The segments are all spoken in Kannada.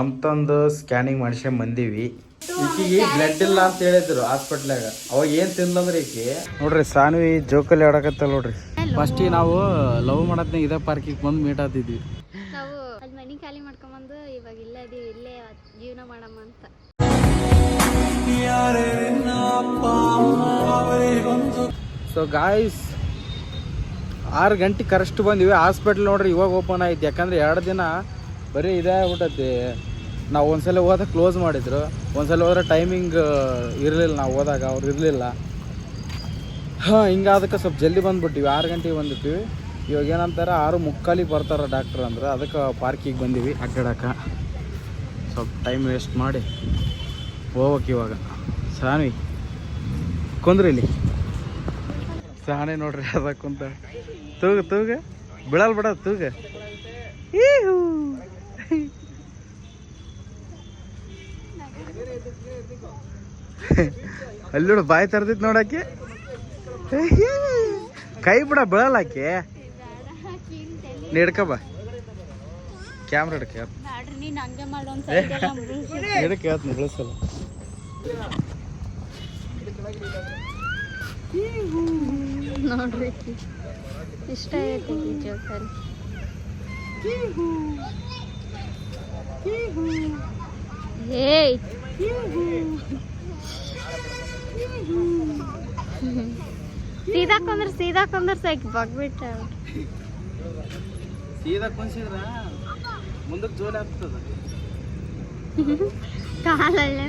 ಅಂತಂದು ಸ್ಕ್ಯಾನಿಂಗ್ ಮಾಡ್ಸ್ಕೊಂಡ್ ಬಂದೀವಿ. ಈಕಿಗೆ ಬ್ಲಡ್ ಇಲ್ಲ ಅಂತ ಹೇಳಿದ್ರು ಹಾಸ್ಪಿಟ್ಲಾಗ ಅವಾಗ ಏನ್ ತಿಂದ್ಲಂದ್ರೆ ಈಕಿ? ನೋಡ್ರಿ ಸಾನ್ವಿ ಜೋಕಲ್ಲಿ ಆಡಕತ್ತಲ್ಲ ನೋಡ್ರಿ. ಫಸ್ಟ್ ನಾವು ಲವ್ ಮಾಡತ್ನಾಗ ಇದೇ ಪಾರ್ಕಿಗೆ ಬಂದು ಮೀಟ್ ಆತಿದ್ವಿ ನಾವು ಅಲ್ಲಿ ಮನಿ ಖಾಲಿ ಮಾಡ್ಕೊಂಬಂದು ಇವಾಗ ಇಲ್ಲೇ ಇಲ್ಲೇ ಜೀವನ ಮಾಡಮ್ಮ ಅಂತ. ಸೊ ಗಾಯ್ಸ್ ಆರು ಗಂಟೆ ಕರೆಸ್ಟ್ ಬಂದಿವಿ. ಹಾಸ್ಪಿಟ್ಲ್ ನೋಡ್ರಿ ಇವಾಗ ಓಪನ್ ಆಯ್ತು. ಯಾಕಂದ್ರೆ ಎರಡು ದಿನ ಬರೀ ಇದೇ ಆಗ್ಬಿಟ್ಟತಿ ನಾವು ಒಂದ್ಸಲ ಹೋದಾಗ ಕ್ಲೋಸ್ ಮಾಡಿದ್ರು. ಒಂದ್ಸಲ ಹೋದ್ರೆ ಟೈಮಿಂಗ್ ಇರಲಿಲ್ಲ. ನಾವು ಹೋದಾಗ ಅವ್ರು ಇರಲಿಲ್ಲ. ಹಾಂ ಹಿಂಗೆ ಅದಕ್ಕೆ ಸ್ವಲ್ಪ ಜಲ್ದಿ ಬಂದ್ಬಿಟ್ಟಿವಿ. ಆರು ಗಂಟೆಗೆ ಬಂದ್ಬಿಟ್ಟಿವಿ. ಇವಾಗ ಏನಂತಾರೆ, ಆರು ಮುಕ್ಕಾಲಿಗೆ ಬರ್ತಾರೆ ಡಾಕ್ಟ್ರ್ ಅಂದ್ರೆ ಅದಕ್ಕೆ ಪಾರ್ಕಿಗೆ ಬಂದೀವಿ. ಅಡ್ಡಾಡಕ್ಕೆ. ಸ್ವಲ್ಪ ಟೈಮ್ ವೇಸ್ಟ್ ಮಾಡಿ ಹೋಗ್ಬೇಕು ಇವಾಗ. ಸಾನ್ವಿ, ಕುಂದ್ರಿ ಇಲ್ಲಿ. ನೋಡ್ರಿ, ಅದ ಕುಂತ. ತೂಗ ತೂಗ. ಬಿಡಲ್ ಬಿಡ ತೂಗ. ಈಹೂ. ಅಲ್ಲಿ ನೋಡು ಬಾಯಿ ತರ್ದಿತ್ ನೋಡಕ್ಕೆ. ಕೈ ಬಿಡ ಬಿಡಲ್ಲ ಆಕೆ. ನೀ ಹಿಡ್ಕ ಬಾ. ಕ್ಯಾಮ್ರಾ ಹಿಡ್ಕ ಬ್ಯಾಡ್ರಿ ನೀನ್ ಹಂಗೆ ಮಾಡೋ ಹಿಡ್ಕ ಹೇಳ್ತೀನಿ ಬಿಳಿಸಲ್ಲ. ನೋಡ್ರಿ ಇಷ್ಟ ಐತಿ ಈ ಜೋಕಲ್ಲಿ ಏಯ್. ಸೀದಾ ಕೊಂದ್ರ ಸೀದಾ ಕೊಂದ್ರ ಸಾಕಿ ಬಗ್ಬಿಟ್ಟ ಸೀದಾ ಕುಂಸಿದ್ರ ಮುಂದಕ್ಕೆ ಜೋಲಿ ಆಗ್ತದ ಕಾಲಲ್ಲೇ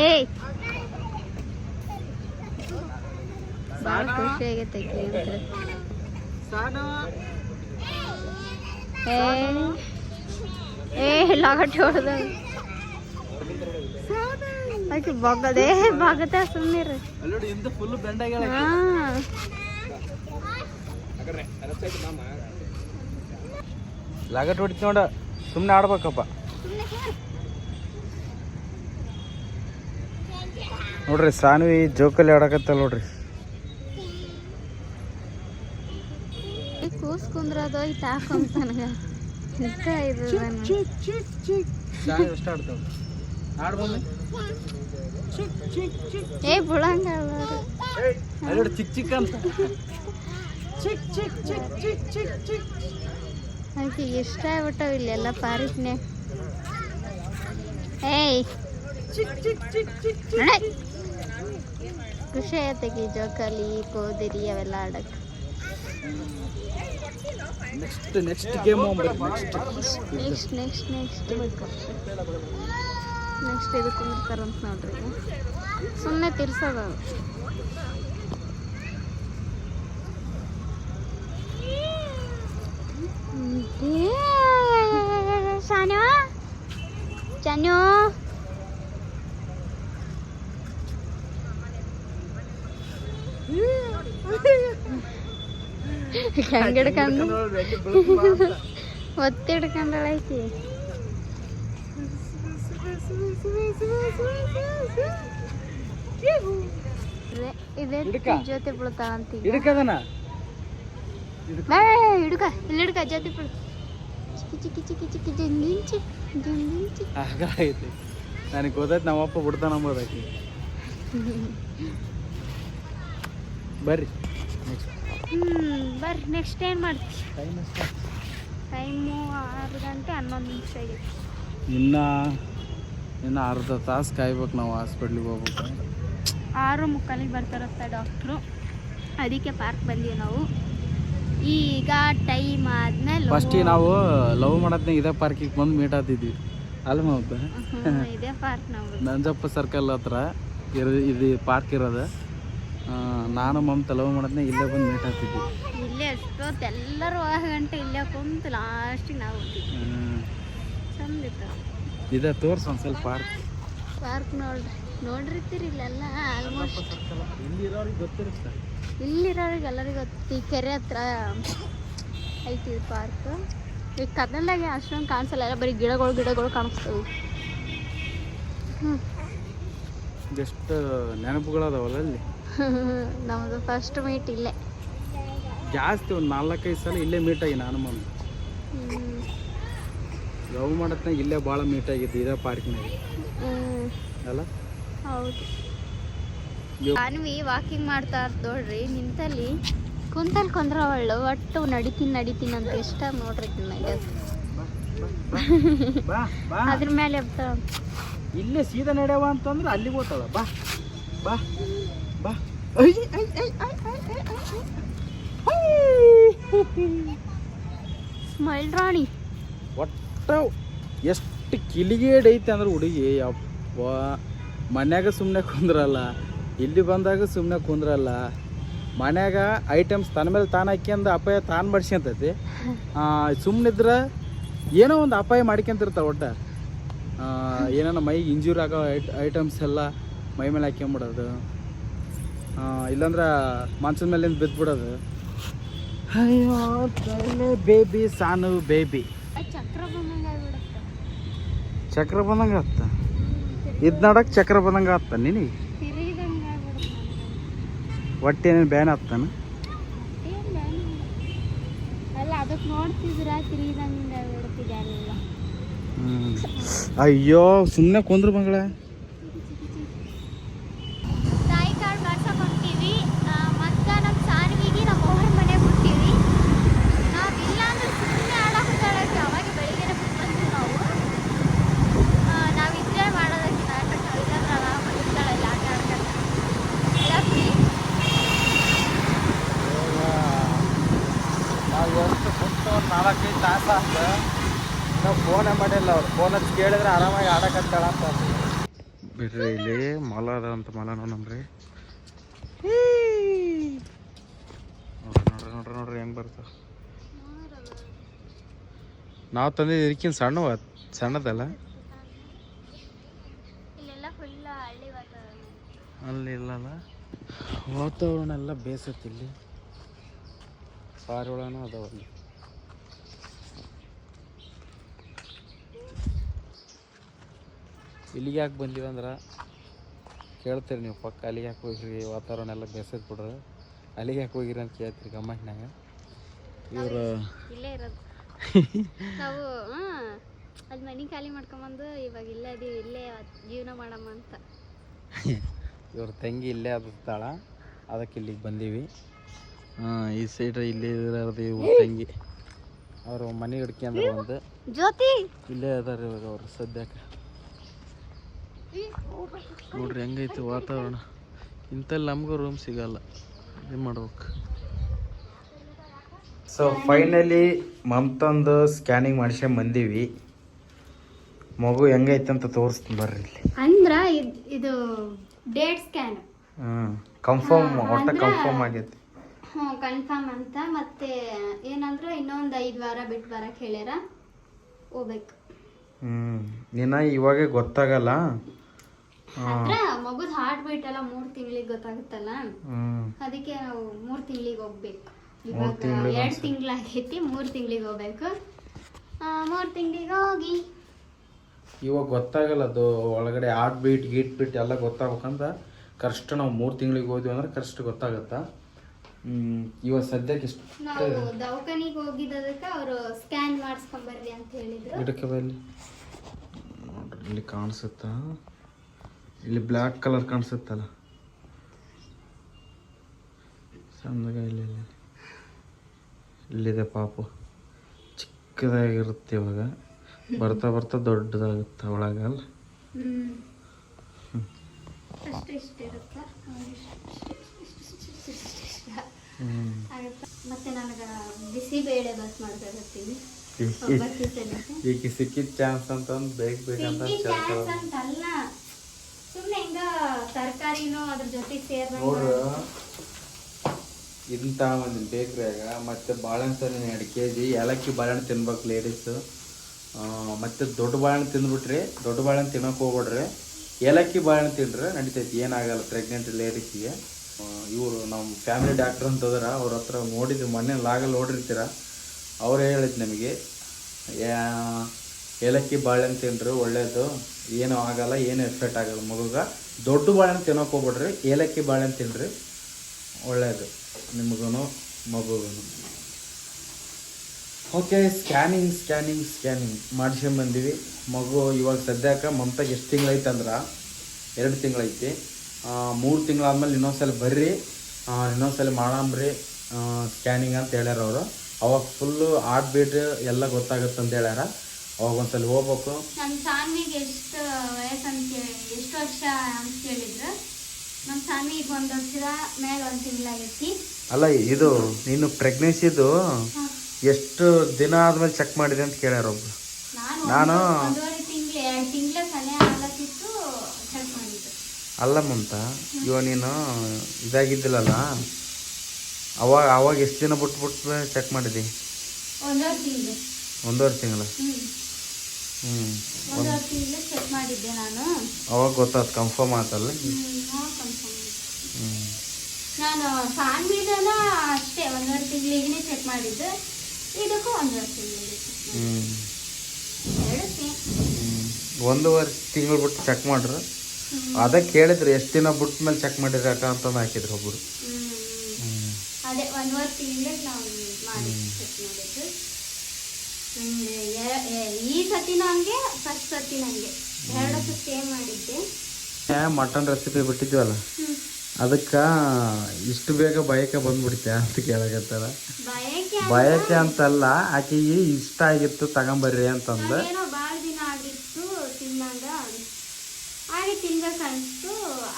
ಏಯ್ ಭಾಳ ಖುಷಿ ಆಗೈತೆ ಆಕಿ ಏ ಏ ಲಾಗಟ್ಟಿ ಹೊಡೆದ. ಆಯ್ತು ಬಗ್ಗದೆ ಬೆಂಡಾಗ್ಯಾಳ ಹಾ. ಲಾಗಟ್ ಹೊಡಿತು ನೋಡ ಸುಮ್ಮನೆ ಆಡ್ಬೇಕಪ್ಪ. ನೋಡ್ರಿ ಸಾನ್ವಿ ಜೋಕಲ್ಲಿ ಆಡಕತ್ತಲ್ಲ ನೋಡ್ರಿ ಈ ಕೂಸ್ ಅದು ಐತ ಹಾಕೊಂತ ನನಗೆ ಇದು ಇಷ್ಟ ಆಡ್ತಾವ ಆಡ್ಬೋದು ಏ ಬುಳಂಗ ಅಲ್ಲಿ ಚಿಕ್ ಚಿಕ್ಕ ಚಿಕ್ಕ ಅಂತ ಚಿಕ್ ಚಿಕ್ ಚಿಕ್ ಚಿಕ್ ಚಿಕ್ ಚಿಕ್ ಅದಕ್ಕೆ ಇಷ್ಟ ಆಗ್ಬಿಟ್ಟವ ಇಲ್ಲೆಲ್ಲ ಪಾರಿಕ್ನ್ಯಾಗ ಏಯ್ ನಡೆ. ಖುಷಿ ಆಯ್ತಾಕಿ ಜೋಕಾಲಿ ಕೋದಿರಿ ಅವೆಲ್ಲ ಆಡಕ್ Next next game next next next next next ಇದು ಕುಂದಿರ್ತಾರಂತ ನೋಡ್ರಿ ಸುಮ್ಮನೆ ತಿರ್ಸೋದು ಅದು. ಏ, ಹೆಂಗ್ ಹಿಡ್ಕಂಡು ಒತ್ತಿ ಹಿಡ್ಕಂಡಳೈತಿ. ಇದೇ-. ಜೊತೆ ಬೀಳ್ತಾಳಂತೀಗ. ಹಿಡ್ಕದನ ಹಿಡ್ಕ. ಇಲ್ಲಿ ಹಿಡ್ಕ ಜೊತೆ ಬೀಳು. ಚಿಕ್ಕಿ ಚಿಕ್ಕಿ ಚಿಕ್ಕಿ ಚಿಕ್ಕಿ ಜಂಗಿನ್ ಚಿಕ್ ಜಂಗಿನ್ ಚಿಕ್ ಆಗ ಐತಿ ನನಗೆ ಗೊತ್ತೈತೆ ನಮ್ಮಪ್ಪ ಬಿಡ್ತಾನ ಅಂಬೋದಾಕಿ. ಬರ್ರಿ. ನೆಕ್ಸ್ಟ್ ಹ್ಮ್ ಬರ್ರಿ ನೆಕ್ಸ್ಟ್ ಏನು ಮಾಡ್ತೀವಿ ಟೈಮ್ ಆರು ಗಂಟೆ ಹನ್ನೊಂದು ನಿಮಿಷ ಆಗೈತಿ. ಇನ್ನ ಇನ್ನು ಅರ್ಧ ತಾಸು ಕಾಯ್ಬೇಕು ನಾವು ಹಾಸ್ಪಿಟ್ಲಿಗೆ ಹೋಗ್ಬೇಕು. ಆರು ಮುಕ್ಕಾಲಿಗೆ ಬರ್ತಾರತ್ತ ಡಾಕ್ಟ್ರು ಅದಕ್ಕೆ ಪಾರ್ಕ್ ಬಂದೀವಿ ನಾವು. ಈಗ ಟೈಮ್ ಆದ್ಮೇಲೆ ಫಸ್ಟ್ ನಾವು ಲವ್ ಮಾಡತ್ನಾಗ ಇದೇ ಪಾರ್ಕಿಗೆ ಬಂದು ಮೀಟ್ ಅಲ್ಲ ಹ್ಮ್, ಇದೇ ಪಾರ್ಕ್ ನಾವು. ನಂಜಪ್ಪ ಸರ್ಕಲ್ ಹತ್ರ ಇರ ಇದು ಪಾರ್ಕ್ ಇರೋದು. ನಾನು ಮಮ್ಮ ಲವ್ ಮಾಡೋದನ್ನ ಇಲ್ಲೇ ಬಂದು ಮೀಟ್ ಆಗ್ತಿದ್ವಿ. ಇಲ್ಲೇ ಎಷ್ಟೊತ್ತು ಎಲ್ಲರೂ ಗಂಟೆ ಇಲ್ಲೇ ಕುಂತು ಲಾಸ್ಟಿಗೆ ನಾವು ಹೋಗ್ತಿದ್ವಿ ಹ್ಮ್. ಚಂದ ಇತ್ತು. ಇದೆ ತೋರ್ಸು ಒಂದು ಸ್ವಲ್ಪ ಪಾರ್ಕ್ ಪಾರ್ಕ್ ನೋಡ್ರಿ ನೋಡಿರ್ತೀರಿ ಇಲ್ಲೆಲ್ಲ ಆಲ್ಮೋಸ್ಟ್ ಇಲ್ಲಿರೋರಿಗೆ ಗೊತ್ತಿರುತ್ತೆ. ಇಲ್ಲಿರೋರಿಗೆ ಎಲ್ಲರಿಗೂ ಗೊತ್ತು. ಈ ಕೆರೆ ಹತ್ರ ಐತಿ ಪಾರ್ಕ್ ಈಗ ಕದಲ್ದಾಗ ಅಷ್ಟೊಂದು ಕಾಣಿಸಲ್ಲ ಎಲ್ಲ ಬರೀ ಗಿಡಗಳು ಗಿಡಗಳು ಕಾಣಿಸ್ತವೆ. ಹ್ಞೂ ಎಷ್ಟು ನೆನಪುಗಳದಾವಲ್ಲ ಅಲ್ಲಿ? ನಮ್ಮದು ಫಸ್ಟ್ ಮೀಟ್ ಇಲ್ಲೇ. ಜಾಸ್ತಿ ಒಂದು ನಾಲ್ಕೈದು ಸಲ ಇಲ್ಲೇ ಮೀಟ್ ಆಗಿ ನಾನು ಮಮ್ಮಿ. ಲವ್ ಮಾಡತ್ನಾಗ ಇಲ್ಲೇ ಭಾಳ ಮೀಟ್ ಆಗಿದ್ದು ಇದೇ ಪಾರ್ಕ್ನಾಗ. ಅಲ್ಲ? ಹೌದು. ಅನ್ವಿ ವಾಕಿಂಗ್ ಮಾಡ್ತಾ ನೋಡ್ರಿ ನಿಂತಲ್ಲಿ ಕುಂತಲ್ಲಿ ಅವಳು ಒಟ್ಟು ನಡಿತೀನಿ ನಡಿತೀನಿ ಅಂತ ಇಷ್ಟ ನೋಡ್ರಿ ನನಗೆ. ಅದ್ರ ಮೇಲೆ ಇಲ್ಲೇ ಸೀದಾ ನಡೆಯವ ಅಂತಂದ್ರೆ ಅಲ್ಲಿಗೆ ಹೋಗ್ತಾಳ. ಬಾ ಬಾ. ಐ. ಸ್ಮೈಲ್ ರಾಣಿ ಒಟ್ಟ ಎಷ್ಟು ಕಿಲಿಗೇಡ್ ಐತೆ ಅಂದ್ರೆ ಹುಡುಗಿ ಅಪ್ಪ ಮನ್ಯಾಗ ಸುಮ್ಮನೆ ಕುಂದ್ರಲ್ಲ. ಇಲ್ಲಿ ಬಂದಾಗ ಸುಮ್ಮನೆ ಕುಂದ್ರಲ್ಲ. ಮನ್ಯಾಗ ಐಟಮ್ಸ್ ತನ್ನ ಮೇಲೆ ತಾನು ಹಾಕ್ಯಂದು ಅಪಾಯ ತಾನು ಬಡ್ಸ್ಕೊಂತೈತಿ ಸುಮ್ಮನಿದ್ರೆ ಏನೋ ಒಂದು ಅಪಾಯ ಮಾಡ್ಕೊಂತಿರ್ತಾವೆ ಒಟ್ಟ. ಏನೋ ಮೈಗೆ ಇಂಜೂರಿ ಆಗೋ ಐಟ್ ಐಟಮ್ಸ್ ಎಲ್ಲ ಮೈ ಮೇಲೆ ಹಾಕ್ಕೊಂಬಿಡೋದು ಇಲ್ಲಾಂದ್ರೆ ಮಂಚದ ಮೇಲಿಂದ ಬಿದ್ದುಬಿಡೋದು? ಅಯ್ಯೋ ಬೇಬಿ ಸಾನು ಬೇಬಿ. ಚಕ್ರ ಬಂದಂಗೆ ಆತ ಇದು ನೋಡಕ್ಕೆ ಚಕ್ರ ಬಂದಂಗೆ ಆತ ನಿನಗೆ? ಒಟ್ಟೆ ಏನೇನು ಬ್ಯಾನ್ ಆಗ್ತಾನ? ಅಯ್ಯೋ ಸುಮ್ಮನೆ ಕುಂದ್ರು ಮಗಳ ತಾಯಿ ಕಾರ್ಡ್ ಮಾಡ್ಸಕ್ ಹೊಂಟೀವಿ ಮತ್ತೆ ನಮ್ಮ ಸಾನ್ವಿಗೆ ನಮ್ಮ ಅವ್ರ ಮನೆಗೆ ಬಿಟ್ಟಿವಿ ನಾವು ಇಲ್ಲ ಅಂದ್ರೆ ಸುಮ್ಮನೆ ಆಡಾಕ್ತಾಳೆ ಅವಾಗ ಬೆಳಿಗ್ಗೆ ಬಿಟ್ಟು ಬಂದ್ವಿ ನಾವು ನಾವು ಇದ್ರೆ ಮಾಡೋದಕ್ಕೆ ನಾಟಕ ಇಲ್ಲಾಂದ್ರೆ ಆರಾಮ ಇರ್ತಾಳೆ ಇಲ್ಲಿ ಆಟ ಆಡ್ಕೊಂಡು ಹೇಳಪ್ಪಿ ನಾವು ಎಷ್ಟು ಬಿಟ್ಟು ಒಂದು ನಾಲ್ಕೈದು ತಾಸು ಅಂತ ನಾವು ಫೋನೇ ಮಾಡಿಲ್ಲ ಅವ್ರು ಫೋನ್ ಹಚ್ಚಿ ಕೇಳಿದ್ರೆ ಆರಾಮಾಗಿ ಆಡಕತ್ತಾಳ ಅಂತ ಬಿಡ್ರಿ ಇಲ್ಲಿ ಮಲ ಅದ ಅಂತ ಮಲ ನೋಡ್ರಿ ನೋಡ್ರಿ ನೋಡ್ರಿ ನೋಡ್ರಿ ಹೆಂಗೆ ಬರ್ತ ನಾವು ತಂದಿದ್ದು ಇದಕ್ಕಿಂತ ಸಣ್ಣ ಸಣ್ಣದಲ್ಲ? ಅಲ್ಲಿ ಇಲ್ಲಲ್ಲ? ವಾತಾವರಣ ಎಲ್ಲ ಬೇಸತ್ತಿಲ್ಲಿ. ಪಾರಿವಾಳನೂ ಅದಾವಲ್ಲಿ ಇಲ್ಲಿಗೆ ಯಾಕೆ ಬಂದೀವಿ ಅಂದ್ರೆ ಕೇಳ್ತೀರಿ ನೀವು ಪಕ್ಕ ಅಲ್ಲಿಗೆ ಯಾಕೆ ಹೋಗಿರಿ ವಾತಾವರಣ ಎಲ್ಲ ಬೇಸತ್ ಬಿಡ್ರಿ ಅಲ್ಲಿಗೆ ಯಾಕೆ ಹೋಗಿರಿ ಅಂತ ಕೇಳ್ತೀರಿ ಗಮ್ಮಟ್ನಾಗ ಇವರು ಇಲ್ಲೇ ಇರೋದು. ನಾವು ಹಾ ಅಲ್ಲಿ ಮನೆ ಖಾಲಿ ಮಾಡ್ಕೊಂಬಂದು ಇವಾಗ ಇಲ್ಲೇ ಅದೀವಿ ಇಲ್ಲೇ ಜೀವನ ಮಾಡಮ್ಮ ಅಂತ. ಇವ್ರ ತಂಗಿ ಇಲ್ಲೇ ತಾಳ ಅದಕ್ಕೆ ಇಲ್ಲಿಗೆ ಬಂದೀವಿ. ಹಾಂ ಈ ಸೈಡ್ ಇಲ್ಲೇ ಇರೋದು ಇವ್ರ ತಂಗಿ. ಅವರು ಮನೆ ಹಿಡ್ಕೊಂಡ್ರೆ ಒಂದು. ಜ್ಯೋತಿ! ಇಲ್ಲೇ ಅದಾರ ಇವಾಗ ಅವ್ರು ಸದ್ಯಕ್ಕೆ. ನೋಡ್ರಿ ಹೆಂಗೈತಿ ವಾತಾವರಣ. ಇಂಥಲ್ಲಿ ನಮಗೂ ರೂಮ್ ಸಿಗಲ್ಲ. ಏನು ಮಾಡ್ಬೇಕು? ಸೊ ಫೈನಲಿ ಮಮ್ತಂದು ಸ್ಕ್ಯಾನಿಂಗ್ ಮಾಡ್ಸ್ಕೊಂಡ್ ಬಂದೀವಿ. ಮಗು ಹೆಂಗೈತೆ ಅಂತ ತೋರಿಸ್ತೀನಿ ಬರ್ರಿ ಇಲ್ಲಿ. ಅಂದ್ರ ಇದ್- ಇದು ಡೇಟ್ ಸ್ಕ್ಯಾನ್ ಹ್ಞೂ ಕನ್ಫರ್ಮ್ ಒಟ್ಟು ಕನ್ಫರ್ಮ್ ಆಗೈತೆ. ಹ್ಞೂ ಕನ್ಫರ್ಮ್ ಅಂತ. ಮತ್ತೆ ಏನಂದ್ರೆ ಇನ್ನೊಂದು ಐದು ವಾರ ಬಿಟ್ಟು ಬರಕ್ಕೆ ಹೇಳ್ಯಾರ. ಹೋಗ್ಬೇಕು. ಹ್ಞೂ ನಿನ್ನ ಇವಾಗೆ ಗೊತ್ತಾಗಲ್ಲ. ಅದ್ರ ಮಗುದ್ ಹಾರ್ಟ್ ಬೀಟ್ ಎಲ್ಲ ಮೂರ್ ತಿಂಗಳಿಗೆ ಗೊತ್ತಾಗುತ್ತಲ್ಲ? ಅದಕ್ಕೆ ನಾವು ಮೂರ್ ತಿಂಗಳಿಗೆ ಹೋಗ್ಬೇಕು. ಇವಾಗ ಎರಡ್ ತಿಂಗಳಾಗೈತಿ ಮೂರ್ ತಿಂಗಳಿಗೆ ಹೋಗ್ಬೇಕು. ಆ, ಮೂರ್ ತಿಂಗಳಿಗೆ ಹೋಗಿ. ಇವಾಗ ಗೊತ್ತಾಗಲ್ಲ ಅದು ಒಳಗಡೆ ಹಾರ್ಟ್ ಬೀಟ್ ಗೀಟ್ ಬಿಟ್ ಎಲ್ಲ ಗೊತ್ತಾಗ್ಬೇಕಂತ. ಕರೆಕ್ಟ್ ನಾವು ಮೂರು ತಿಂಗಳಿಗೆ ಹೋದ್ವಿ ಅಂದ್ರೆ ಕರೆಕ್ಟ್ ಗೊತ್ತಾಗತ್ತಾ? ಹ್ಮ್, ಇವಾಗ ಸದ್ಯಕ್ಕೆ ಇಷ್ಟು ನಾವು ದವಾಖಾನಿಗೆ ಹೋಗಿದ್ದಕ್ಕೆ ಅವರು ಸ್ಕ್ಯಾನ್ ಮಾಡಿಸ್ಕೊಂಬರ್ರಿ ಅಂತ ಹೇಳಿದ್ರು. ಇಲ್ಲಿ ಕಾಣಿಸುತ್ತಾ? ಇಲ್ಲಿ ಬ್ಲ್ಯಾಕ್ ಕಲರ್ ಕಾಣಿಸುತ್ತಲ್ಲ? ಸಣ್ಣಗ ಇಲ್ಲಿ ಇಲ್ಲಿ. ಇಲ್ಲಿದೆ ಪಾಪು. ಚಿಕ್ಕದಾಗಿರುತ್ತೆ ಇವಾಗ. ಬರ್ತಾ ಬರ್ತಾ ದೊಡ್ಡದಾಗುತ್ತೆ ಒಳಗಲ್ಲ ಆಗುತ್ತೆ. ಮತ್ತೆ ನನಗೆ ಬಿಸಿ ಬೇಳೆ ಬಸ್ ಮಾಡ್ಬೇಕಾಗ್ತೀನಿ ಈಗ ಒಬ್ಬಟ್ಟು ಸಲಿಕೆ. ಈಗ ಸಿಕ್ಕಿದ ಚಾನ್ಸ್ ಅಂತ ಬೇಕು ಬೇಕಂತ ಸಿಕ್ಕಿ ಚಾನ್ಸ್ ಚಾನ್ಸ್ ಅಂತಲ್ಲ ಸುಮ್ಮನೆ ಹಿಂಗ ತರಕಾರಿನೂ ಅದ್ರ ಜೊತೆ ನೋಡ್ರ ಇದನ್ನ ತಗೊಂಬಂದಿನಿ ಬೇಕ್ರಿಯಾಗ ಮತ್ತೆ ಬಾಳೆಹಣ್ಣು ತಂದಿನಿ ಎರಡು ಕೆ ಜಿ ಏಲಕ್ಕಿ ಬಾಳೆಹಣ್ಣು ತಿನ್ಬೇಕು ಲೇಡೀಸು ಮತ್ತೆ ದೊಡ್ಡ ಬಾಳೆಹಣ್ಣು ತಿಂದ್ಬಿಟ್ರಿ ದೊಡ್ಡ ಬಾಳೆಹಣ್ಣು ತಿನ್ನೋಕೆ ಹೋಗ್ಬಿಡ್ರಿ. ಏಲಕ್ಕಿ ಬಾಳೆಹಣ್ಣು ತಿನ್ರಿ ನಡಿತೈತಿ ಏನಾಗಲ್ಲ ಪ್ರೆಗ್ನೆಂಟ್ ಲೇಡೀಸಿಗೆ ಇವರು ನಮ್ಮ ಫ್ಯಾಮಿಲಿ ಡಾಕ್ಟ್ರ್ ಅಂತ ಅದರ ಅವ್ರ ಹತ್ರ ನೋಡಿದ್ವಿ ಮೊನ್ನೆ ಲಾಗಲ್ಲಿ ನೋಡಿರ್ತೀರ? ಅವ್ರು ಹೇಳಿದ್ ನಮಗೆ ಏಲಕ್ಕಿ ಬಾಳೆಹಣ್ಣು ತಿನ್ರಿ ಒಳ್ಳೇದು. ಏನು ಆಗಲ್ಲ, ಏನು ಎಫೆಕ್ಟ್ ಆಗಲ್ಲ. ಮಗುಗೆ ದೊಡ್ಡ ಬಾಳೆಹಣ್ಣು ತಿನ್ನೋಕೆ ಹೋಗ್ಬಿಡ್ರಿ, ಏಲಕ್ಕಿ ಬಾಳೆಹಣ್ಣು ತಿನ್ನಿರಿ ಒಳ್ಳೆಯದು ನಿಮಗೂ ಮಗುಗೂ ಓಕೆ ಸ್ಕ್ಯಾನಿಂಗ್ ಸ್ಕ್ಯಾನಿಂಗ್ ಸ್ಕ್ಯಾನಿಂಗ್ ಮಾಡಿಸ್ಕೊಂಬಂದಿವಿ. ಮಗು ಇವಾಗ ಸದ್ಯಕ್ಕೆ ಮಮತಾಗೆ ಎಷ್ಟು ತಿಂಗಳೈತೆ ಅಂದ್ರೆ? ಎರಡು ತಿಂಗಳೈತಿ. ಮೂರು ತಿಂಗಳಾದ್ಮೇಲೆ ಇನ್ನೊಂದ್ಸಲ ಬರ್ರಿ. ಇನ್ನೊಂದ್ಸಲ ಮಾಡಂಬ್ರಿ ಸ್ಕ್ಯಾನಿಂಗ್ ಅಂತ ಹೇಳ್ಯಾರ ಅವರು. ಅವಾಗ ಫುಲ್ಲು ಹಾರ್ಟ್ ಬೀಟ್ ಎಲ್ಲ ಗೊತ್ತಾಗುತ್ತೆ ಅಂತ ಹೇಳ್ಯಾರ. ಅವಾಗ ಒಂದ್ಸಲ ಹೋಗ್ಬೇಕು. ನಮ್ಮ ಸ್ವಾಮಿಗೆ ಎಷ್ಟು ವಯಸ್ಸಂತ ಎಷ್ಟು ವರ್ಷ ಅಂತ ಕೇಳಿದ್ರು. ನಮ್ಮ ಸ್ವಾಮಿಗೆ ಒಂದು ವರ್ಷದ ಮೇಲೆ ಒಂದು ತಿಂಗಳಾಗೈತಿ ಅಲ್ಲ ಇದು ನೀನು ಪ್ರೆಗ್ನೆನ್ಸಿದು ಎಷ್ಟು ದಿನ ಆದ್ಮೇಲೆ ಚೆಕ್ ಮಾಡಿದೆ ಅಂತ ಕೇಳ್ಯಾರ ಒಬ್ರು. ನಾನು ಒಂದೂವರೆ ತಿಂಗಳು ಎರಡು ತಿಂಗಳ ಸನೆ ಚೆಕ್ ಮಾಡಿದ್ದು. ಅಲ್ಲ ಮಮತ ಇವ ನೀನು ಇದಾಗಿದ್ದಿಲ್ಲಲ್ಲ ಅವಾಗ ಅವಾಗ ಎಷ್ಟು ದಿನ ಬಿಟ್ಟು ಬಿಟ್ಟು ಚೆಕ್ ಮಾಡಿದಿ? ಒಂದೂವರೆ ತಿಂಗಳು. ಒಂದೂವರೆ ತಿಂಗಳ ಹ್ಞೂ ಹ್ಞೂ ಒಂದೂವರೆ ತಿಂಗಳು ಚೆಕ್ ಮಾಡಿದ್ದೆ ನಾನು. ಅವಾಗ ಗೊತ್ತಾಯ್ತು ಕನ್ಫರ್ಮ್ ಆತಲ್ಲ? ನಾನು ಸಾನ್ವಿದನ ಅಷ್ಟೇ ಒಂದೂವರೆ ತಿಂಗಳಿಗೆ ಚೆಕ್ ಮಾಡಿದ್ದು. ಇದಕ್ಕೂ ಒಂದೂವರೆ ತಿಂಗಳಿಗೆ. ಒಂದೂವರೆ ತಿಂಗಳು ಬಿಟ್ಟು ಚೆಕ್ ಮಾಡ್ರು. ಅದಕ್ಕೆ ಕೇಳಿದ್ರು ಎಷ್ಟು ದಿನ ಬಿಟ್ಟ ಮೇಲೆ ಚೆಕ್ ಮಾಡಿರಕ ಅಂತಂದು ಹಾಕಿದ್ರು. ಹ್ಞೂ ಅದೇ ಒಂದೂವರೆ ತಿಂಗಳಿಗೆ ನಾವು ಮಾಡಿ ಚೆಕ್ ಮಾಡಿದ್ದು ಹಂಗೆ ಎ- ಎ- ಈ ಸತಿನೂ ಹಂಗೆ ಫಸ್ಟ್ ಸತಿನೂ ಹಂಗೆ ಎರಡು ಸತಿ ಏನ್ ಮಾಡಿದ್ದೆ. ಮಟನ್ ರೆಸಿಪಿ ಬಿಟ್ಟಿದ್ವಲ್ಲ. ಅದಕ್ಕೆ ಇಷ್ಟು ಬೇಗ ಬಯಕೆ ಬಂದ್ಬಿಡ್ತೆ ಅಂತ ಕೇಳಕತ್ತಾರ. ಬಯಕೆ ಅಂತಲ್ಲ ಆಕೆಗೆ ಇಷ್ಟ ಆಗಿತ್ತು ತಗೊಂಬರ್ರಿ ಅಂತಂದು. ಏನೋ ಭಾಳ ದಿನ ಆಗಿತ್ತು ತಿನ್ನಂಗ ಹಾಗೆ ತಿನ್ಬೇಕು ಅನ್ಸ್ತು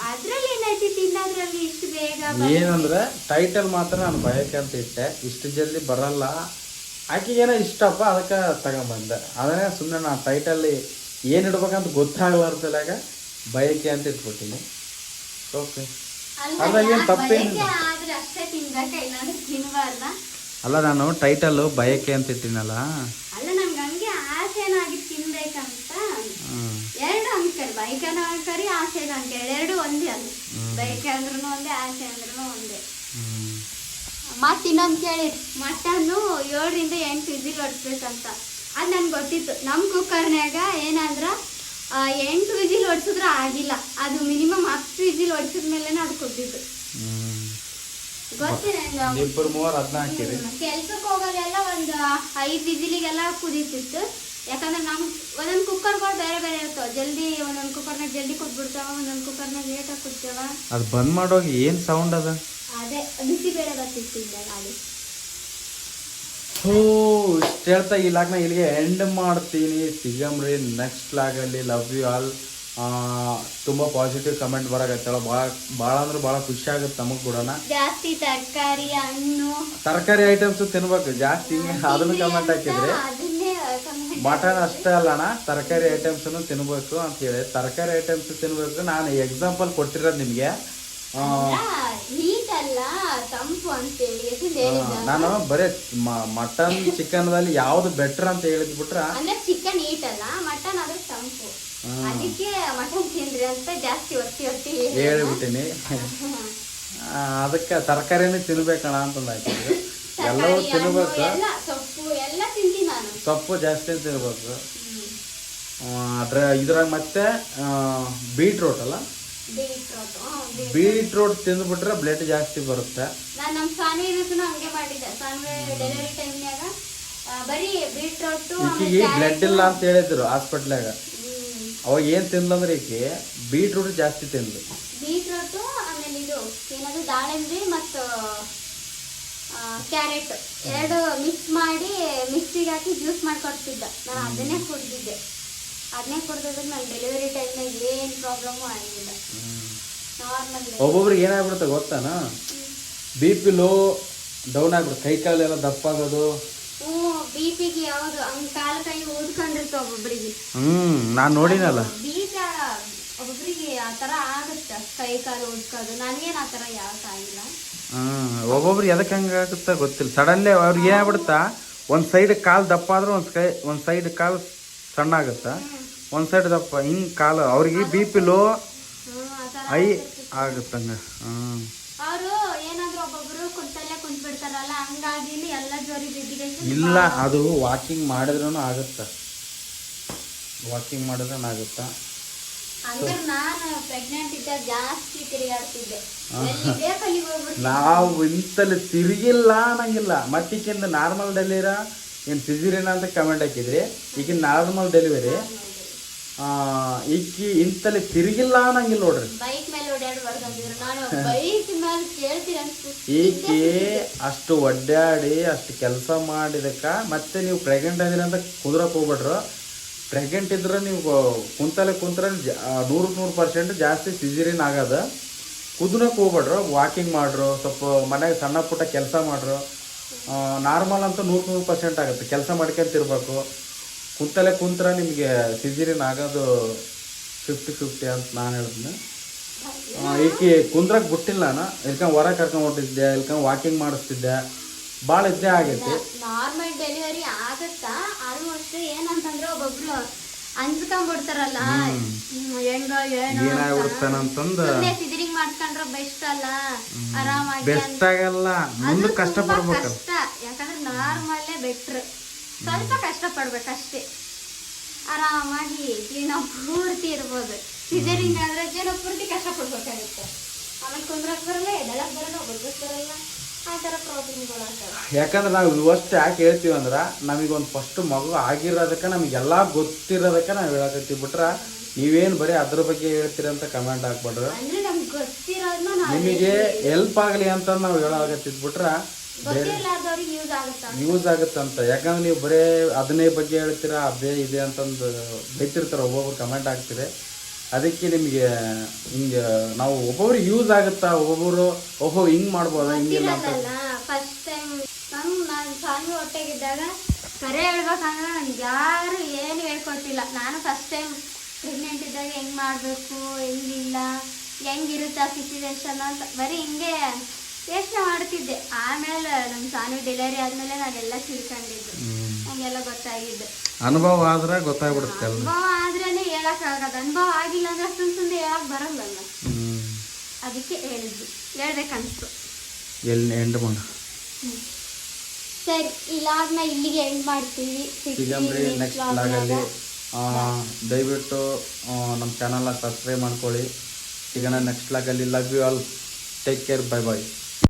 ಅದ್ರಲ್ಲಿ ಏನೈತಿ ತಿನ್ನೋದ್ರಲ್ಲಿ ಇಷ್ಟು ಬೇಗ ಬ- ಏನಂದ್ರೆ ಟೈಟಲ್ ಮಾತ್ರ ನಾನು ಬಯಕೆ ಅಂತ ಇಟ್ಟೆ. ಇಷ್ಟು ಜಲ್ದಿ ಬರಲ್ಲ. ಆಕೆಗೇನೋ ಇಷ್ಟಪ್ಪ ಅದಕ್ಕೆ ತಗೊಂಬಂದೆ. ಅದನ್ನೇ ಸುಮ್ಮನೆ ನಾನು ಟೈಟಲ್ಲಿ ಏನು ಇಡ್ಬೇಕಂತ ಗೊತ್ತಾಗಲಾರ್ದಾಗ ಬಯಕೆ ಅಂತ ಇಟ್ಬಿಟ್ಟಿನಿ. ಓಕೆ ಅದ್ರಾಗೇನು ತಿನ್ಬಾರ್ದ? ಅಲ್ಲ ನಾನು ಟೈಟಲ್ಲು ಬಯಕೆ ಅಂತ ಇಟ್ಟಿನಲ್ಲ. ಬೈಕನ ಅಂಕರಿ ಆಸೆ ಅಂಕರಿ ಎರಡು ಒಂದೇ ಅಲ್ಲ ಬೈಕ್ ಅಂದ್ರೂ ಒಂದೇ ಆಸೆ ಅಂದ್ರೂ. ಮತ್ತೆ ಇನ್ನೊಂದು ಕೇಳಿ ಮಟನ್ನು ಏಳರಿಂದ ಎಂಟು ವಿಸಿಲ್ ಹೊಡ್ಸ್ಬೇಕಂತ ಅದು ನನಗೆ ಗೊತ್ತಿತ್ತು. ನಮ್ಮ ಕುಕ್ಕರ್ನಾಗ ಏನಂದ್ರ ಎಂಟು ವಿಸಿಲ್ ಹೊಡ್ಸಿದ್ರೆ ಆಗಿಲ್ಲ. ಅದು ಮಿನಿಮಮ್ ಹತ್ತು ವಿಸಿಲ್ ಅದು ಕುದ್ದಿದ್ದು ಇಬ್ಬರು ಮೂವರು ಅದನ್ನ ಹಾಕಿರಿ ಕೆಲ್ಸಕ್ಕೆ ಹೋಗೋದೆಲ್ಲ ಒಂದು ಐದು ವಿಸಿಲಿಗೆಲ್ಲ ಕುದೀತಿತ್ತು. ಯಾಕಂದ್ರೆ ನಮ್ ಒಂದೊಂದು ಕುಕ್ಕರ್ಗಳು ಬೇರೆ ಬೇರೆ ಇರ್ತಾವ. ಜಲ್ದಿ ಒಂದೊಂದು ಕುಕ್ಕರ್ನಾಗ ಜಲ್ದಿ ಕೊಟ್ಬಿಡ್ತಾವ ಒಂದೊಂದು ಕುಕ್ಕರ್ನಾಗ ಲೇಟಾಗಿ ಕುದ್ತಾವ ಅದು ಬಂದ್ ಮಾಡೋಗಿ ಏನು ಸೌಂಡ್ ಅದ? ಅದೇ ಬಿಸಿ ಬೇಳೆ ಬರ್ತಿತ್ತು ಇಲ್ಲ ಗಾಳಿ. ಓ ಇಷ್ಟು ಹೇಳ್ತಾ ಈ ಲಾಗ್ನ ಇಲ್ಲಿಗೆ ಎಂಡ್ ಮಾಡ್ತೀನಿ. ಸಿಗಮ್ರಿ ನೆಕ್ಸ್ಟ್ ಲಾಗಲ್ಲಿ ಲವ್ ಯು ಆಲ್ ತುಂಬ ಪಾಸಿಟಿವ್ ಕಮೆಂಟ್ ಬರಾಕತ್ತಳ ಭಾಳ ಭಾಳ ಅಂದ್ರೆ ಭಾಳ ಖುಷಿ ಆಗುತ್ತೆ ನಮಗೆ ಕೂಡ ಜಾಸ್ತಿ ತರಕಾರಿ ಹಣ್ಣು. ತರಕಾರಿ ಐಟಮ್ಸ್ ತಿನ್ಬೇಕು. ಜಾಸ್ತಿ ಅದನ್ನು ಕಮೆಂಟ್ ಹಾಕಿದ್ರೆ. ಮಟನ್ ಅಷ್ಟೇ ಅಲ್ಲಣ್ಣ. ತರಕಾರಿ ಐಟಮ್ಸನ್ನು ತಿನ್ಬೇಕು ಅಂತ ಹೇಳಿ. ತರಕಾರಿ ಐಟಮ್ಸ್ ತಿನ್ಬೇಕು. ನಾನು ಎಕ್ಸಾಂಪಲ್ ಕೊಟ್ಟಿರೋದು ನಿಮಗೆ. ಅಲ್ಲ ತಂಪು ಅಂತೇಳಿ ಹೇಳಿದ್ದ? ನಾನು ಬರೀ ಮಟನ್ ಚಿಕನ್ ಚಿಕನ್ದಲ್ಲಿ ಯಾವ್ದು ಬೆಟರ್ ಅಂತ ಹೇಳಿದ್ಬಿಟ್ರೆ ಅಂದ್ರೆ ಚಿಕನ್ ಈಟ್ ಅಲ್ಲ ಮಟನ್ ಆದ್ರೆ ತಂಪು. ಅದಕ್ಕೆ ಮಟನ್ ತಿನ್ರಿ ಅಂತ ಜಾಸ್ತಿ ಒತ್ತಿ ಒತ್ತಿ. ಹೇಳ್ಬಿಟ್ಟಿನಿ. ಅದಕ್ಕೆ ತರಕಾರಿನೇ ತಿನ್ಬೇಕಣ ಅಂತಂದು ಹಾಕಿದ್ರು ಎಲ್ಲವೂ ತಿನ್ಬೇಕು. ಸೊಪ್ಪು ಎಲ್ಲ ತಿಂತೀನಿ ನಾನು. ಸೊಪ್ಪು ಜಾಸ್ತಿ ತಿನ್ಬೇಕು. ಅದ್ರ ಇದ್ರಾಗ ಮತ್ತೆ ಬೀಟ್ರೂಟ್ ಅಲ್ಲ? ಬೀಟ್ರೋಟ್. ತಿಂದ್ಬಿಟ್ರೆ ಬ್ಲಡ್ ಜಾಸ್ತಿ ಬರುತ್ತೆ. ನಾನ್ ಹಂಗೆ ಮಾಡಿದ್ದೆ. ಸಾನ್ವಿ ಡೆಲಿವರಿ ಟೈಮ್ನ್ಯಾಗ ಬರೀ ಬೀಟ್ರೋಟ್ ಈಕಿಗೆ ಬ್ಲಡ್ ಇಲ್ಲ ಅಂತ ಹೇಳಿದ್ರು ಹಾಸ್ಪಿಟ್ಲಾಗ ಅವಾಗ ಏನ್ ತಿಂದ್ಲಂದ್ರೆ ಈಕಿ ಬೀಟ್ರೂಟ್ ಜಾಸ್ತಿ ತಿಂದ್ಲು. ಬೀಟ್ರೋಟ್ ಆಮೇಲೆ ಇದು ಏನಾದ್ರು ದಾಳಿಂಬೆ ಮತ್ತು ಕ್ಯಾರೆಟ್. ಎರಡು ಮಿಕ್ಸ್ ಮಾಡಿ ಮಿಕ್ಸಿಗೆ ಹಾಕಿ ಜ್ಯೂಸ್ ಮಾಡ್ಕೊಡ್ತಿದ್ದ. ನಾನು ಅದನ್ನೇ ಕುಡ್ದಿದ್ದೆ. ಅದನ್ನೇ ಕೊಡ್ತಿದ್ರೆ ನನ್ನ ಡೆಲಿವರಿ ಟೈಮ್ನಾಗ ಏನು ಪ್ರಾಬ್ಲಮ್ಮು ಆಗಿಲ್ಲ. ನಾರ್ಮಲ್ ಒಬ್ಬೊಬ್ರಿಗೆ ಏನಾಗ್ಬಿಡುತ್ತೆ ಗೊತ್ತಾನ? ಬಿ ಪಿ ಲೋ ಡೌನ್ ಆಗ್ಬಿಡುತ್ತೆ. ಕೈ ಕಾಲೆಲ್ಲ ದಪ್ಪ ಆಗೋದು. ಹ್ಞೂ ಬಿ ಪಿಗೆ ಯಾವುದು ಹಂಗೆ ಕಾಲ ಕೈ ಓದ್ಕೊಂಡಿರ್ತಾವ ಒಬ್ಬೊಬ್ರಿಗೆ. ಹ್ಮ್ ನಾನು ನೋಡಿನಲ್ಲ. ಬೀಜ ಒಬ್ಬೊಬ್ರಿಗೆ ಆ ಥರ ಆಗುತ್ತೆ ಕೈ ಕಾಲು ಉದ್ಕೋದು ನನಗೇನು ಆ ಥರ ಆಗಿಲ್ಲ. ಹ್ಮ್ ಒಬ್ಬೊಬ್ರಿಗೆ ಎದಕ್ಕೆ ಹಂಗಾಗುತ್ತಾ ಗೊತ್ತಿಲ್ಲ. ಸಡನ್ಲಿ ಅವ್ರಿಗೆ ಏನಾಗ್ಬಿಡುತ್ತಾ? ಒಂದ್ ಸೈಡ್ ಕಾಲು ದಪ್ಪ ಆದ್ರೆ ಒಂದು ಕೈ ಒಂದ್ ಸೈಡ್ ಕಾಲ್ ಸಣ್ಣ ಆಗುತ್ತೆ ಒಂದ್ ಸೈಡ್ ದಪ್ಪ ಹಿಂಗ್ ಕಾಲು ಅವ್ರಿಗೆ ಬಿ ಪಿ ಲೋ ಐ ಆಗುತ್ತಂಗ. ಹ್ಮ್ ಅವರು ಏನಾದ್ರು ಒಬ್ಬೊಬ್ರು ಕುಂತಲ್ಲೇ ಕುಂತ್ ಬಿಡ್ತಾರಲ್ಲ ಹಂಗಾಗಿ ಎಲ್ಲ ಜೋರಿ ಬಿದ್ದಿಗೆ ಇಲ್ಲ ಅದು ವಾಕಿಂಗ್ ಮಾಡಿದ್ರೂ ಆಗುತ್ತ? ವಾಕಿಂಗ್ ಮಾಡಿದ್ರೂ ಆಗುತ್ತಾ? ಅಂದ್ರೆ ನಾನು ಪ್ರೆಗ್ನೆಂಟ್ ಇದ್ದಾಗ ಜಾಸ್ತಿ ತಿರುಗಾಡ್ತಿದ್ದೆ. ಎಲ್ಲಿ ಬೇಕು ಅಲ್ಲಿಗೆ ನಾವು ಇಂತಲ್ಲಿ ತಿರುಗಿಲ್ಲ ಅನ್ನಂಗಿಲ್ಲ. ಮತ್ತಿಕ್ಕಿಂದ ನಾರ್ಮಲ್ ಡೆಲಿವರ ಏನು ಸಿಸಿರಿನ ಅಂತ ಕಮೆಂಟ್ ಹಾಕಿದ್ರಿ. ಈಗ ನಾರ್ಮಲ್ ಡೆಲಿವರಿ ಈಕಿ ಇಂತಲ್ಲಿ ತಿರುಗಿಲ್ಲ ಅನ್ನಂಗಿಲ್ಲ ನೋಡ್ರಿ. ಈಕಿ ಅಷ್ಟು ಒಡ್ಡಾಡಿ ಅಷ್ಟು ಕೆಲಸ ಮಾಡಿದಕ್ಕ ಮತ್ತೆ ನೀವು ಪ್ರೆಗ್ನೆಂಟ್ ಆದಿರಿ ಅಂತ ಕುದ್ರಕ್ಕೆ ಹೋಗ್ಬಿಟ್ರು. ಪ್ರೆಗ್ನೆಂಟ್ ಇದ್ರೆ ನೀವು ಕುಂತಲೆ ಕುಂತ್ರೆ ನೂರಕ್ಕೆ ನೂರು ಪರ್ಸೆಂಟ್ ಜಾಸ್ತಿ ಸಿಜಿರಿನ್ ಆಗದ. ಕುದ್ರಕ್ಕೆ ಹೋಗ್ಬಿಟ್ರು. ವಾಕಿಂಗ್ ಮಾಡ್ರು. ಸ್ವಲ್ಪ ಮನೆಗೆ ಸಣ್ಣ ಪುಟ್ಟ ಕೆಲಸ ಮಾಡ್ರು. ನಾರ್ಮಲ್ ಅಂತ ನೂರು ನೂರು ಪರ್ಸೆಂಟ್ ಆಗುತ್ತೆ. ಕೆಲಸ ಮಾಡ್ಕೊಂತಿರ್ಬೇಕು ಕುಂತಲೆ ಕುಂತ್ರೆ ನಿಮಗೆ ಸಿಜಿರಿನ್ ಆಗೋದು ಫಿಫ್ಟಿ ಫಿಫ್ಟಿ ಅಂತ ನಾನು ಹೇಳ್ತೀನಿ ಈಕೆ ಕುಂದ್ರಕ್ಕೆ ಕುಂದ್ರಕ್ ಬಿಟ್ಟಿಲ್ಲ ನಾನು ಇಲ್ಕಂಡು ಹೊರ ಕರ್ಕೊಂಡ್ ಹೊಟ್ಟಿದ್ದೆ ಇಲ್ಕೊಂಡ್ ವಾಕಿಂಗ್ ಮಾಡಿಸ್ತಿದ್ದೆ. ಭಾಳ ಇದ್ದೇ ಆಗೈತಿ. ನಾರ್ಮಲ್ ಡೆಲಿವರಿ ಆಗುತ್ತಾ? ಆಲ್ಮೋಸ್ಟ್ ಏನಂತಂದ್ರೆ ಒಬ್ಬೊಬ್ರು ಅಂಜ್ಕೊಂಡ್ಬಿಡ್ತಾರಲ್ಲ. ಹೆಂಗ ಏನೋ ಏನಾಗ್ಬಿಡ್ತಾನಂತಂದು ಸಿದ್ರಿಂಗ್ ಮಾಡ್ಕೊಂಡ್ರೆ ಬೆಸ್ಟ್ ಅಲ್ಲ. ಆರಾಮಾಗಿ ಬೆಸ್ಟ್ ಆಗಲ್ಲ. ಮುಂದೆ ಕಷ್ಟ ಪಡ್ಬೇಕು. ಯಾಕಂದ್ರೆ ನಾರ್ಮಲ್ಲೇ ಬೆಟ್ರ್. ಸ್ವಲ್ಪ ಕಷ್ಟ ಪಡ್ಬೇಕಷ್ಟೇ. ಆರಾಮಾಗಿ ಜೀವನ ಪೂರ್ತಿ ಇರ್ಬೋದು. ಸಿಜರಿಂಗ್ ಆದ್ರೆ ಜೀವನ ಪೂರ್ತಿ ಕಷ್ಟ ಪಡ್ಬೇಕಾಗುತ್ತೆ. ಆಮೇಲೆ ಕುಂದ್ರಕ್ ಬರಲ್ಲ ಎದಳಕ್ ಬರಲ್ಲ ಬರ್ಗಕ್ ಬರಲ್ಲ. ಯಾಕಂದ್ರೆ ನಾವು ಇವಷ್ಟು ಯಾಕೆ ಹೇಳ್ತೀವಿ ಅಂದ್ರೆ ನಮಗೊಂದು ಫಸ್ಟ್ ಮಗು ಆಗಿರೋದಕ್ಕೆ ನಮಗೆಲ್ಲ ಗೊತ್ತಿರೋದಕ್ಕೆ ನಾವು ಹೇಳಕತ್ತೀವಿ. ಬಿಟ್ರೆ ನೀವೇನು ಬರೀ ಅದ್ರ ಬಗ್ಗೆ ಹೇಳ್ತೀರಿ ಅಂತ ಕಮೆಂಟ್ ಹಾಕ್ಬಿಡ್ರಿ ನಮ್ಗೆ ಹೆಲ್ಪ್ ಆಗಲಿ ಅಂತ ನಾವು ಹೇಳಾಕತ್ತಿದ್ ಬಿಟ್ರ ಗೊತ್ತಿರ್ಲಾರ್ದವ್ರಿಗೆ ಯೂಸ್ ಆಗುತ್ತೆ? ಯೂಸ್ ಆಗುತ್ತಂತ. ಯಾಕಂದ್ರೆ ನೀವು ಬರೀ ಅದನ್ನೇ ಬಗ್ಗೆ ಹೇಳ್ತೀರಾ ಅದೇ ಇದೆ ಅಂತಂದು ಬೈತಿರ್ತಾರೆ ಒಬ್ಬೊಬ್ರು ಕಮೆಂಟ್ ಹಾಕ್ತೀರಿ ಅದಕ್ಕೆ ನಿಮಗೆ ಹಿಂಗೆ ನಾವು ಒಬ್ಬೊಬ್ರು ಯೂಸ್ ಆಗುತ್ತಾ? ಒಬ್ಬೊಬ್ರು ಓಹೋ ಹಿಂಗ್ ಮಾಡ್ಬೋದಾ? ಹಿಂಗಿಲ್ಲ ಅಂತ. ಫಸ್ಟ್ ಟೈಮ್ ನಂಗೆ ನಾನು ಸ್ವಾಮಿ ಹೊಟ್ಟೆಗಿದ್ದಾಗ ಕರೆ ಹೇಳ್ಬೇಕಂದ್ರೆ ನನ್ಗೆ ಯಾರು ಏನು ಹೇಳ್ಕೊಟ್ಟಿಲ್ಲ. ನಾನು ಫಸ್ಟ್ ಟೈಮ್ ಪ್ರೆಗ್ನೆಂಟ್ ಇದ್ದಾಗ ಹೆಂಗ್ ಮಾಡಬೇಕು ಹೆಂಗಿಲ್ಲ ಹೆಂಗಿರುತ್ತೆ ಆ ಸಿಚುವೇಶನ್ ಅಂತ ಬರೀ ಹಿಂಗೆ ಯೋಚನೆ ಮಾಡ್ತಿದ್ದೆ. ಆಮೇಲೆ ನಮ್ಮ ಸ್ವಾಮಿ ಡೆಲಿವರಿ ಆದಮೇಲೆ ನಾನೆಲ್ಲ ತಿಳ್ಕೊಂಡಿದ್ದು. ನನಗೆಲ್ಲ ಗೊತ್ತಾಗಿದ್ದೆ. ಅನುಭವ ಆದ್ರೆ ಗೊತ್ತಾಗ್ಬಿಡುತ್ತೆ ಎಲ್ಲ ಆದ್ರೇನೆ ಹೇಳಕ್ಕಾಗದು ಅನುಭವ ಆಗಿಲ್ಲ ಅಂದ್ರೆ ಅಷ್ಟೊಂದು ಸುಮ್ಮನೆ ಹೇಳಕ್ ಬರಲ್ಲಲ್ಲ ಅದಕ್ಕೆ ಹೇಳಿದ್ವಿ. ಹೇಳ್ಬೇಕನ್ಸ್ತು ಎಲ್ಲಿ ಎಂಡ್ ಮಾಡ ಸರಿ ಈ ಲಾಗ್ನ ಇಲ್ಲಿಗೆ ಎಂಡ್ ಮಾಡ್ತೀವಿ. ಸಿಗಂಬ್ರಿ ನೆಕ್ಸ್ಟ್ ಲಾಗಲ್ಲಿ ದಯವಿಟ್ಟು ನಮ್ಮ ಚಾನಲ್ನ ಸಬ್ಸ್ಕ್ರೈಬ್ ಮಾಡ್ಕೊಳ್ಳಿ. ಸಿಗೋಣ next ಲಾಗಲ್ಲಿ love you all take care bye bye